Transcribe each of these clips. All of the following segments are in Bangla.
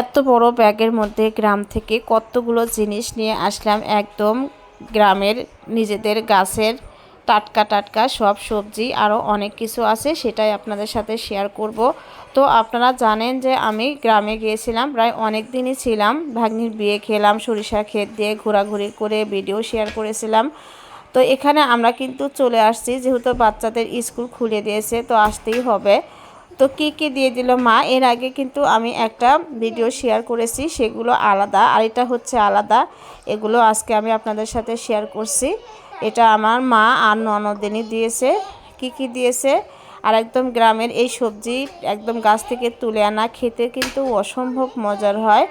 এত বড় ব্যাগের মধ্যে গ্রাম থেকে কতগুলো জিনিস নিয়ে আসলাম একদম গ্রামের নিজেদের গাছের টাটকা টাটকা সব সবজি আরও অনেক কিছু আছে সেটাই আপনাদের সাথে শেয়ার করব। তো আপনারা জানেন যে আমি গ্রামে গিয়েছিলাম, প্রায় অনেক দিনই ছিলাম। ভাগ্নির বিয়ে খেলাম, সরিষা ক্ষেত দিয়ে ঘোরাঘুরি করে ভিডিও শেয়ার করেছিলাম। তো এখানে আমরা কিন্তু চলে আসছি, যেহেতু বাচ্চাদের স্কুল খুলে দিয়েছে, তো আসতেই হবে। তো কি কি দিয়ে দিল মা? এর আগে কিন্তু আমি একটা ভিডিও শেয়ার করেছি, সেগুলো আলাদা। আর এটা হচ্ছে আলাদা। এগুলো আজকে আমি আপনাদের সাথে শেয়ার করছি। এটা আমার মা আর ননদিনী দিয়েছে। কি কি দিয়েছে? আর একদম গ্রামের এই সবজি একদম গাছ থেকে তুলে আনা, খেতে কিন্তু অসম্ভব মজার হয়।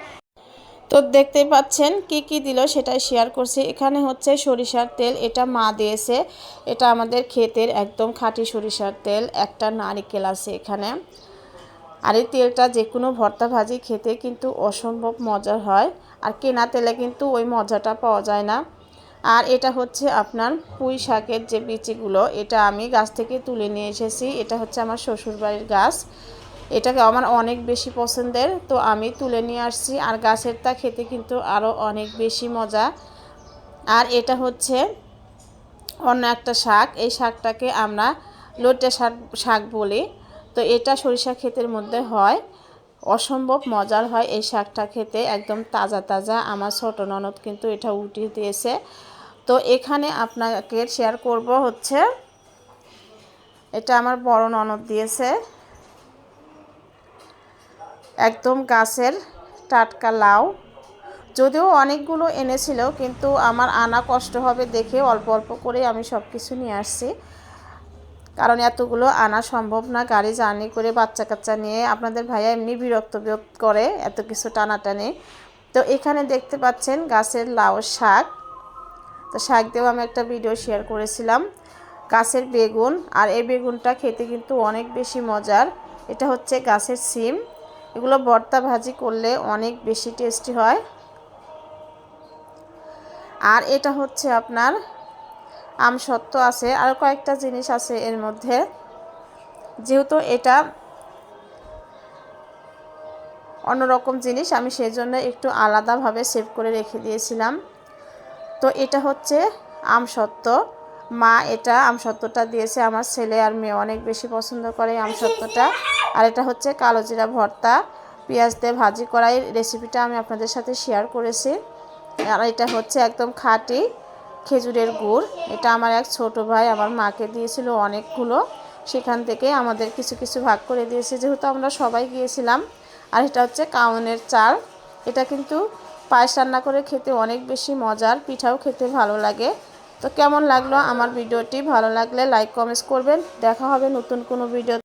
তো দেখতেই পাচ্ছেন কি কি দিল সেটাই শেয়ার করছি। এখানে হচ্ছে সরিষার তেল, এটা মা দিয়েছে। এটা আমাদের ক্ষেতের একদম খাঁটি সরিষার তেল, একটা নারিকেল আছে এখানে। আর এই তেলটা যে কোনো ভর্তা ভাজি খেতে কিন্তু অসম্ভব মজার হয়। আর কেনা তেলে কিন্তু ওই মজাটা পাওয়া যায় না। আর এটা হচ্ছে আপনার পুঁই শাকের যে বিচিগুলো, এটা আমি গাছ থেকে তুলে নিয়ে এসেছি। এটা হচ্ছে আমার শ্বশুরবাড়ির গাছ। এটাকে আমার অনেক বেশি পছন্দের। তো আমি তুলে নিয়ে আসছি। আর গাছের তা খেতে কিন্তু আরও অনেক বেশি মজা। আর এটা হচ্ছে অন্য একটা শাক। এই শাকটাকে আমরা লোটে শাক শাক বলি। তো এটা সরিষা ক্ষেতের মধ্যে হয়। অসম্ভব মজার হয় এই শাকটা খেতে। একদম তাজা তাজা। আমার ছোট ননদ কিন্তু এটা উঠিয়ে দিয়েছে। তো এখানে আপনাকে শেয়ার করব হচ্ছে, এটা আমার বড় ননদ দিয়েছে। একদম গাছের টাটকা লাউ। যদিও অনেকগুলো এনেছিল, কিন্তু আমার আনা কষ্ট হবে দেখে অল্প অল্প করে আমি সব কিছু নিয়ে আসছি। কারণ এতগুলো আনা সম্ভব না, গাড়ি জার্নি করে বাচ্চা কাচ্চা নিয়ে। আপনাদের ভাইয়া এমনি বিরক্ত বিরক্ত করে, এত কিছু টানাটানি। তো এখানে দেখতে পাচ্ছেন গাছের লাউ শাক। তো শাক দিয়েও আমি একটা ভিডিও শেয়ার করেছিলাম। গাছের বেগুন, আর এই বেগুনটা খেতে কিন্তু অনেক বেশি মজার। এটা হচ্ছে গাছের সিম। এগুলো ভর্তা ভাজি করলে অনেক বেশি টেস্টি হয়। আর এটা হচ্ছে আপনার আমসত্ত্ব আছে, আর কয়েকটা জিনিস আছে এর মধ্যে। যেহেতু এটা অন্যরকম জিনিস, আমি সেই জন্য একটু আলাদাভাবে সেভ করে রেখে দিয়েছিলাম। তো এটা হচ্ছে আমসত্ত্ব মা এটা আমসত্ত্বটা দিয়েছে। আমার ছেলে আর মেয়ে অনেক বেশি পছন্দ করে আমসত্ত্বটা। আর এটা হচ্ছে কালো জিরা ভর্তা। পেঁয়াজ দিয়ে ভাজি করাই রেসিপিটা আমি আপনাদের সাথে শেয়ার করেছি। আর এটা হচ্ছে একদম খাঁটি খেজুরের গুড়। এটা আমার এক ছোট ভাই আমার মাকে দিয়েছিল অনেকগুলো। সেখান থেকে আমাদের কিছু কিছু ভাগ করে দিয়েছে। যেহেতু আমরা সবাই গিয়েছিলাম। আর এটা হচ্ছে কাউনের চাল। এটা কিন্তু পায়েস রান্না করে খেতে অনেক বেশি মজার। পিঠাও খেতে ভালো লাগে। তো কেমন লাগল আমার ভিডিওটি? ভালো লাগলে লাইক কমেন্টস করবেন। দেখা হবে নতুন কোনো ভিডিও